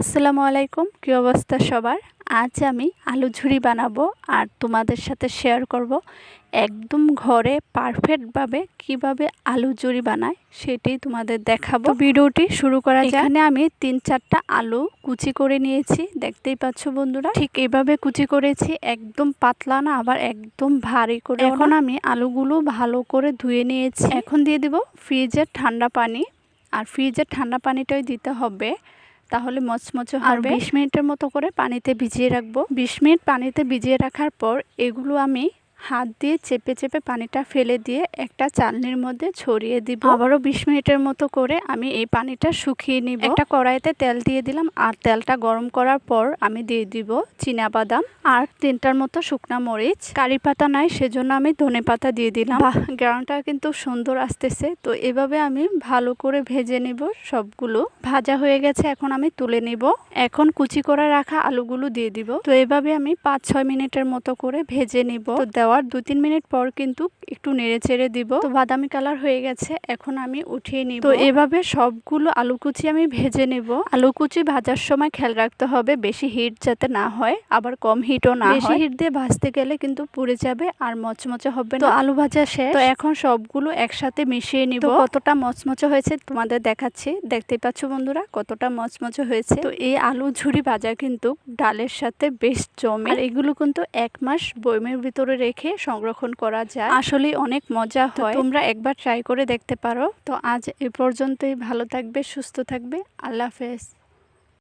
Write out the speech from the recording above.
আসসালামু আলাইকুম কী অবস্থা সবার? আজ আমি আলু ঝুড়ি বানাবো আর তোমাদের সাথে শেয়ার করব একদম ঘরে পারফেক্টভাবে কীভাবে আলু ঝুড়ি বানায় সেটাই তোমাদের দেখাবো। ভিডিওটি শুরু করা এখানে আমি তিন চারটা আলু কুচি করে নিয়েছি দেখতেই পাচ্ছ বন্ধুরা। ঠিক এইভাবে কুচি করেছি একদম পাতলা না আবার একদম ভারী করে এখন আমি আলুগুলো ভালো করে ধুয়ে নিয়েছি। এখন দিয়ে দিব ফ্রিজের ঠান্ডা পানি। আর ফ্রিজের ঠান্ডা পানিটাই দিতে হবে। তাহলে মচমচে হবে। বিশ মিনিটের মতো করে পানিতে ভিজিয়ে রাখব। বিশ মিনিট পানিতে ভিজিয়ে রাখার পর এগুলো আমি হাত দিয়ে চেপে চেপে পানিটা ফেলে দিয়ে একটা চালনির মধ্যে ছড়িয়ে দিব। আবারও বিশ মিনিটের মতো করে আমি এই পানিটা শুকিয়ে নিব। একটা কড়াইতে তেল দিয়ে দিলাম আর তেলটা গরম করার পর আমি দিয়ে দিব বাদাম আর তিনটার মতো শুকনা মরিচ। কারি পাতা নাই, সেজন্য আমি ধনে পাতা দিয়ে দিলাম। গ্রাউন্ডটা কিন্তু সুন্দর আসতেছে। তো এভাবে আমি ভালো করে ভেজে নিব সবগুলো। ভাজা হয়ে গেছে, এখন আমি তুলে নিব। এখন কুচি করে রাখা আলুগুলো দিয়ে দিব। তো এভাবে আমি পাঁচ ছয় মিনিটের মতো করে ভেজে নিব। তো দেওয়া দেওয়ার দু তিন মিনিট পর কিন্তু একটু নেড়ে চেড়ে দিব। তো বাদামি কালার হয়ে গেছে এখন আমি উঠিয়ে নিব। তো এভাবে সবগুলো আলু কুচি আমি ভেজে নেব। আলু কুচি ভাজার সময় খেয়াল রাখতে হবে বেশি হিট যাতে না হয় আবার কম হিটও না বেশি হিট দিয়ে ভাজতে গেলে কিন্তু পুড়ে যাবে আর মচমচে হবে তো আলু ভাজা শেষ। তো এখন সবগুলো একসাথে মিশিয়ে নিব। কতটা মচমচে হয়েছে তোমাদের দেখাচ্ছি। দেখতে পাচ্ছ বন্ধুরা কতটা মচমচে হয়েছে। তো এই আলু ঝুড়ি ভাজা কিন্তু ডালের সাথে বেশ জমে। আর এগুলো কিন্তু এক মাস বয়মের ভিতরে রেখে রেখে সংরক্ষণ করা যায়। আসলে অনেক মজা হয়। তোমরা একবার ট্রাই করে দেখতে পারো। তো আজ এ পর্যন্তই। ভালো থাকবে সুস্থ থাকবে। আল্লাহ হাফেজ।